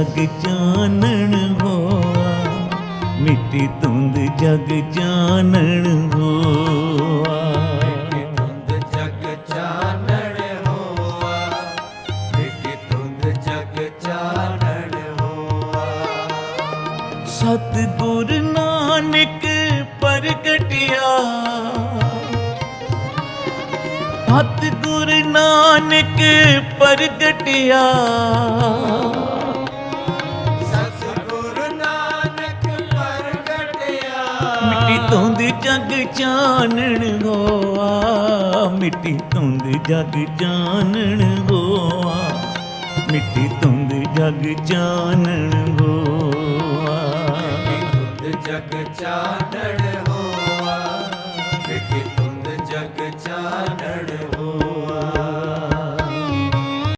ਜਗ ਜਾਣਨ ਹੋਆ ਮਿੱਟੀ ਧੁੰਦ ਜਗ ਜਾਣਨ ਹੋਆ। ਮਿੱਟੀ ਧੁੰਦ ਜਗ ਜਾਣਨ ਹੋਆ ਮਿੱਟੀ ਨਾਨਕ ਪ੍ਰਗਟਿਆ ਸਤਗੁਰ ਨਾਨਕ ਪ੍ਰਗਟਿਆ। ਮਿੱਟੀ ਧੁੰਦ ਜਗ ਚਾਨਣ ਹੋਆ ਮਿੱਟੀ ਧੁੰਦ ਜਗ ਚਾਨਣ ਹੋਆ ਮਿੱਟੀ ਧੁੰਦ ਜਗ ਚਾਨਣ ਹੋਆ ਮਿੱਟੀ ਧੁੰਦ ਜਗ ਚਾਨਣ ਹੋਆ ਮਿੱਟੀ ਧੁੰਦ ਜਗ ਚਾਨਣ